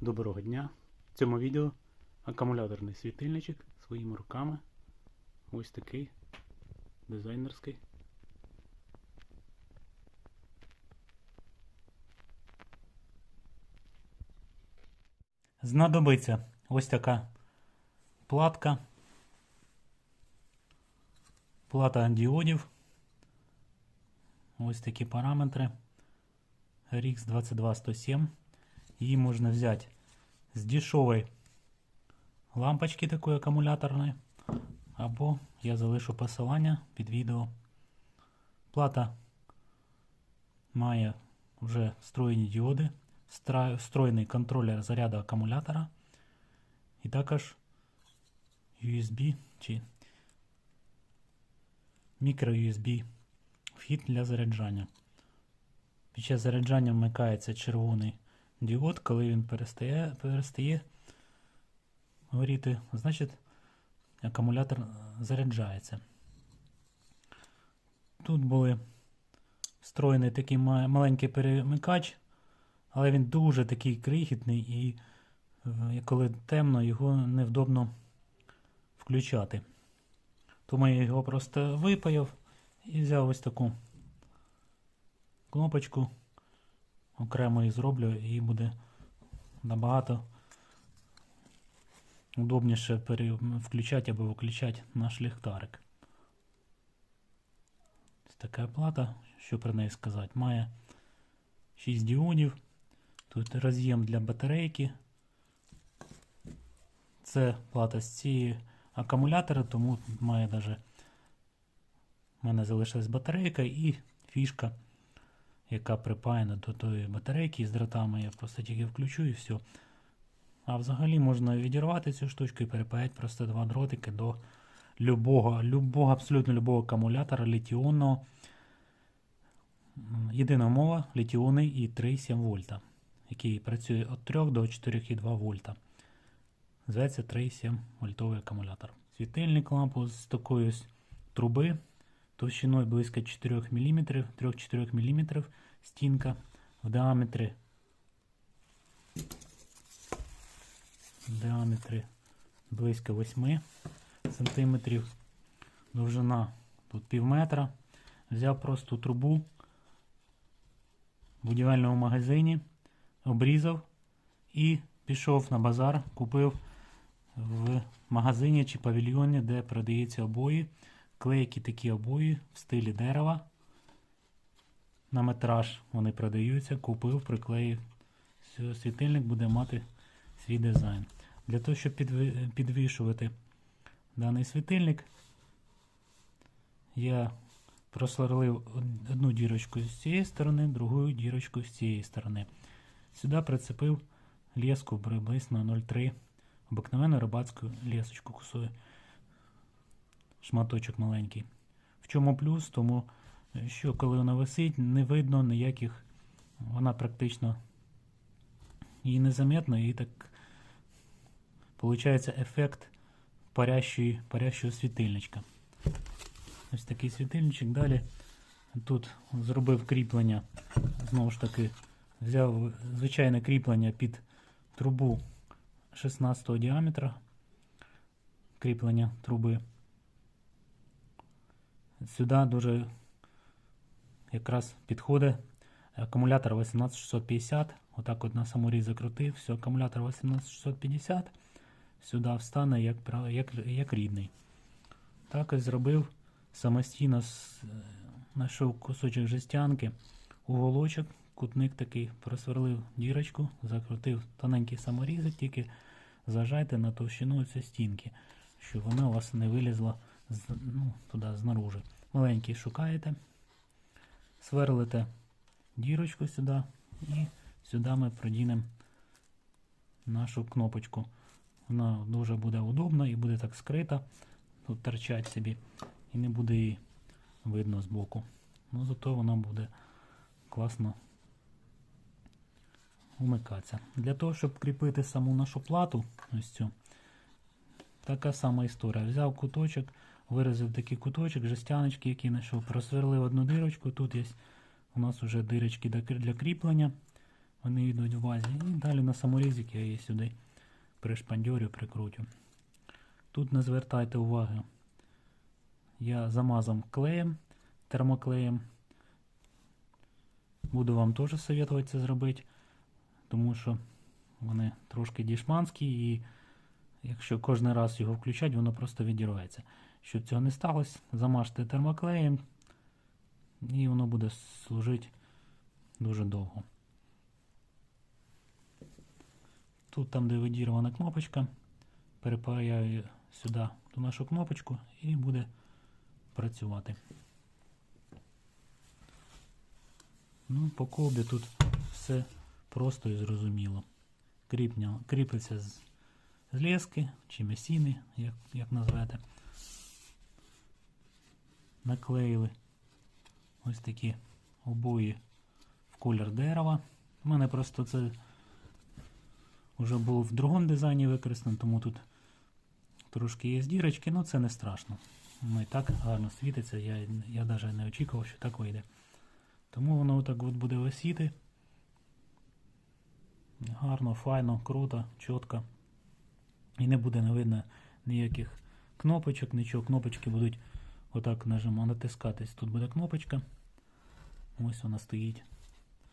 Доброго дня! В цьому відео акумуляторний світильничок своїми руками. Ось такий дизайнерський. Знадобиться ось така платка. Плата діодів. Ось такі параметри. RX 22107. Її можна взяти з дешевої лампочки такої акумуляторної. Або я залишу посилання під відео. Плата має вже встроєні діоди, встроєний контролер заряду акумулятора. І також USB чи мікро-USB вхід для заряджання. Під час заряджання вмикається червоний діод, коли він перестає, перестає горіти, значить акумулятор заряджається. Тут були встроєний такий маленький перемикач, але він дуже такий крихітний і е, коли темно, його невдобно включати. Тому я його просто випаяв і взяв ось таку кнопочку. Окремо її зроблю і буде набагато удобніше включати або виключати наш ліхтарик. Ось така плата, що про неї сказати, має 6 діодів. Тут роз'єм для батарейки. Це плата з цієї акумулятора, тому має даже у мене залишилась батарейка і фішка, яка припаяна до тої батарейки з дротами. Я просто тільки включу і все. А взагалі можна відірвати цю штучку і перепаяти просто два дротики до любого, любого, абсолютно любого акумулятора літіонного. Єдина умова літіонний і 3,7 вольта, який працює від 3 до 4,2 вольта. Зветься 3,7 вольтовий акумулятор. Світильник лампу з такої труби товщиною близько 4 мм, 3-4 мм стінка в діаметрі в близько 8 см. Довжина тут пів метра. Взяв просто трубу в будівельному магазині, обрізав і пішов на базар, купив в магазині чи павільйоні, де продається обої. Клейкі такі обої в стилі дерева. На метраж вони продаються, купив, приклеїв. Все, світильник буде мати свій дизайн. Для того, щоб підвішувати даний світильник, я просверлив одну дірочку з цієї сторони, другу дірочку з цієї сторони. Сюди прицепив леску приблизно 0,3 обикновену рибацьку лесочку кусою. Шматочок маленький. В чому плюс? Тому е, що коли вона висить, не видно ніяких, вона практично її незаметно і так Получається ефект парящої, парящого світильничка. Ось такий світильничок. Далі тут зробив кріплення. Знову ж таки, взяв звичайне кріплення під трубу 16 діаметра. Кріплення труби. Сюди дуже якраз підходить акумулятор 18650. Отак от на саморіз закрутив. Все, акумулятор 18650 сюди встане як, як, як рідний. Так і зробив самостійно, е, знайшов кусочок жестянки, уголочок, кутник такий, просверлив дірочку, закрутив тоненький саморізик, тільки зажайте на товщину цієї стінки, щоб вона у вас не вилізла ну, туди знаружи. Маленький шукаєте, сверлите дірочку сюди і сюди ми продінемо нашу кнопочку. Вона дуже буде удобна і буде так скрита. Тут торчать собі. І не буде її видно збоку. Ну зато вона буде класно вмикатися. Для того, щоб кріпити саму нашу плату, ось цю, така сама історія. Взяв куточок, вирізав такий куточок, жестяночки, який знайшов, просверлив одну дирочку. Тут є у нас вже дирочки для кріплення. Вони йдуть в базі. І далі на саморізик я її сюди пришпандьорю, прикрутю. Тут не звертайте уваги. Я замазав клеєм, термоклеєм. Буду вам теж советувати це зробити, тому що вони трошки дішманські і якщо кожен раз його включати, воно просто відірветься. Щоб цього не сталося, замажте термоклеєм і воно буде служити дуже довго. Тут там, де видірвана кнопочка, перепаяю сюди ту нашу кнопочку і буде працювати. Ну, по колбі тут все просто і зрозуміло. Кріпня, кріпиться з, з лески чи месіни, як, як назвете. Наклеїли ось такі обої в колір дерева. У мене просто це вже було в другому дизайні використано, тому тут трошки є дірочки, але це не страшно. Воно і так гарно світиться, я, я навіть не очікував, що так вийде. Тому воно отак от буде висіти. Гарно, файно, круто, чітко. І не буде не видно ніяких кнопочок, нічого. Кнопочки будуть отак нажимати, натискатись. Тут буде кнопочка. Ось вона стоїть.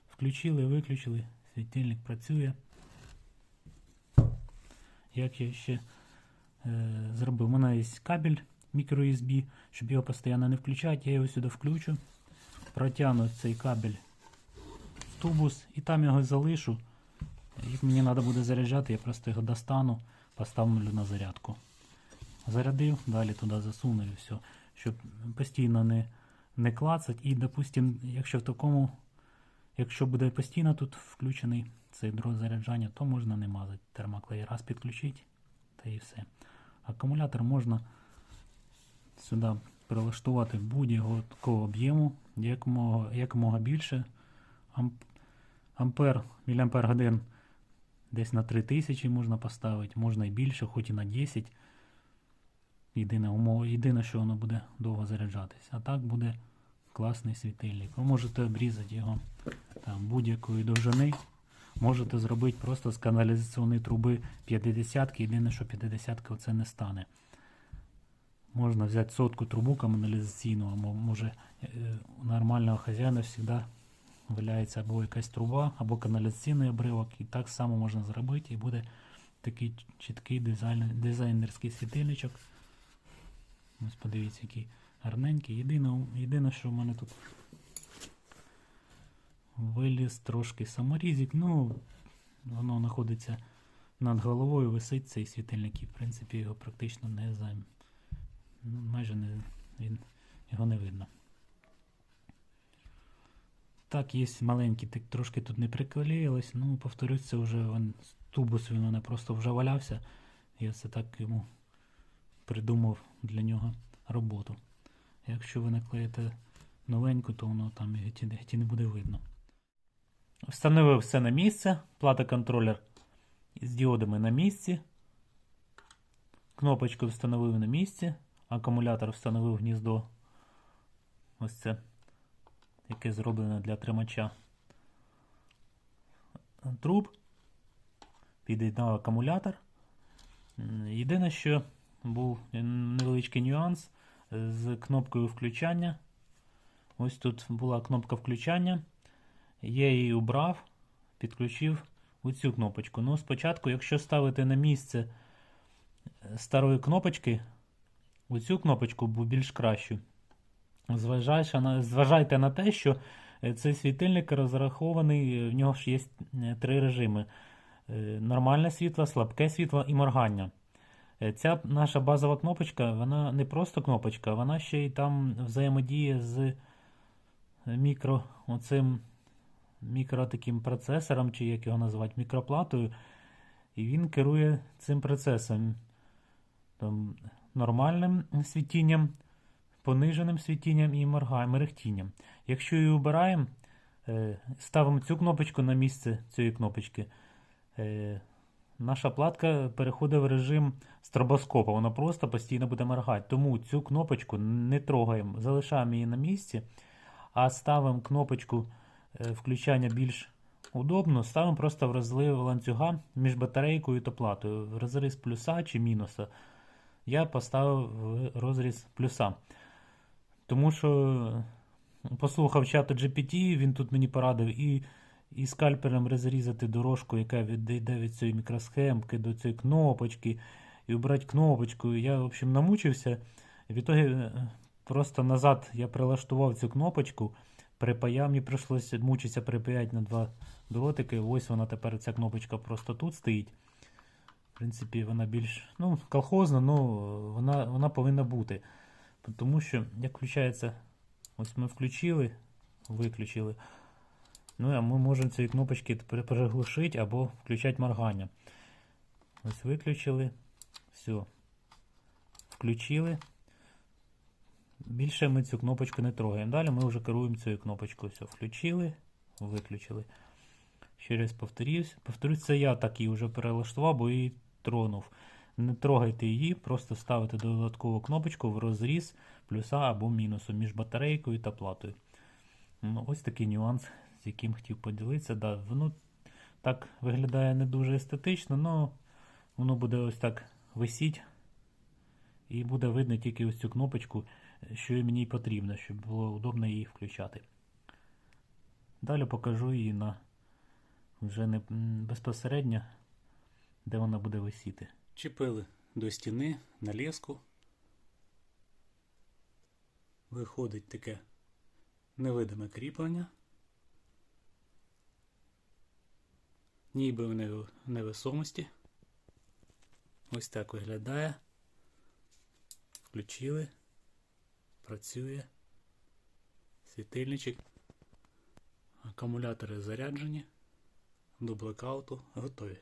Включили, виключили, світильник працює. Як я ще е, зробив? У мене є кабель microUSB, щоб його постійно не включати, я його сюди включу, протягну цей кабель в тубус і там його залишу. Як мені треба буде заряджати, я просто його достану, поставлю на зарядку. Зарядив, далі туди засуну і все. Щоб постійно не, не клацать. І, допустим, якщо в такому, якщо буде постійно тут включений цей дрот заряджання, то можна не мазати термоклей. Раз підключити, та і все. Акумулятор можна сюди прилаштувати будь-якого такого об'єму, якомога, більше. Амп, ампер, міліампер годин десь на 3000 можна поставити, можна і більше, хоч і на 10. Єдине, умова, єдине, що воно буде довго заряджатися. А так буде класний світильник. Ви можете обрізати його там, будь-якої довжини. Можете зробити просто з каналізаційної труби 50 Єдине, що 50 оце не стане. Можна взяти сотку трубу каналізаційну, або може е, нормального хазяїна завжди валяється або якась труба, або каналізаційний обривок. І так само можна зробити, і буде такий чіткий дизайн, дизайнерський світильничок. Ось подивіться, який гарненький. Єдине, єдине, що в мене тут виліз трошки саморізик. Ну, воно знаходиться над головою, висить цей світильник, і в принципі його практично не займ. Ну, майже не, він, його не видно. Так, є маленький, так трошки тут не приклеїлось. Ну, повторюсь, це вже він, тубус він мене просто вже валявся. Я це так йому придумав для нього роботу. Якщо ви наклеїте новеньку, то воно там геть не буде видно. Встановив все на місце. Плата контролер з діодами на місці. Кнопочку встановив на місці. Акумулятор встановив гніздо. Ось це, яке зроблене для тримача труб. Під'єднав акумулятор. Єдине, що був невеличкий нюанс з кнопкою включання. Ось тут була кнопка включання. Я її убрав, підключив оцю кнопочку. Ну, спочатку, якщо ставити на місце старої кнопочки, оцю кнопочку був більш кращу. Зважайте на, те, що цей світильник розрахований, в нього ж є три режими: нормальне світло, слабке світло і моргання. Ця наша базова кнопочка, вона не просто кнопочка, вона ще й там взаємодіє з мікро оцим мікро таким процесором, чи як його називати, мікроплатою. І він керує цим процесом там, нормальним світінням, пониженим світінням і мерехтінням. Якщо її обираємо, ставимо цю кнопочку на місце цієї кнопочки. Наша платка переходить в режим стробоскопа, вона просто постійно буде моргати. Тому цю кнопочку не трогаємо, залишаємо її на місці, а ставимо кнопочку включання більш Удобно, ставимо просто в розлив ланцюга між батарейкою та платою. В розріз плюса чи мінуса. Я поставив в розріз плюса. Тому що послухав чату GPT, він тут мені порадив і, і скальпелем розрізати дорожку, яка від- йде від цієї мікросхемки до цієї кнопочки, і обрати кнопочку. Я, в общем, намучився. В ітогі е, просто назад я прилаштував цю кнопочку, припаяв, мені прийшлося мучитися припаяти на два дротики. Ось вона тепер ця кнопочка просто тут стоїть. В принципі, вона більш ну, колхозна, але вона, вона повинна бути. Тому що як включається, ось ми включили, виключили. Ну а ми можемо цієї кнопочки переглушити або включати моргання. Ось виключили. Все. Включили. Більше ми цю кнопочку не трогаємо. Далі ми вже керуємо цією кнопочкою. Все, включили, виключили. Ще раз повторюсь. Повторюсь, це я так її вже перелаштував, бо її тронув. Не трогайте її, просто ставите додаткову кнопочку в розріз плюса або мінусу між батарейкою та платою. Ну, ось такий нюанс, з яким хотів поділитися. Да, воно так виглядає не дуже естетично, але воно буде ось так висіть. І буде видно тільки ось цю кнопочку, що мені потрібно, щоб було удобно її включати. Далі покажу її на вже не безпосередньо, де вона буде висіти. Чіпили до стіни на леску. Виходить таке невидиме кріплення. Ніби в нев- невесомості. Ось так виглядає. Включили. Працює. Світильничок. Акумулятори заряджені. До блекауту готові.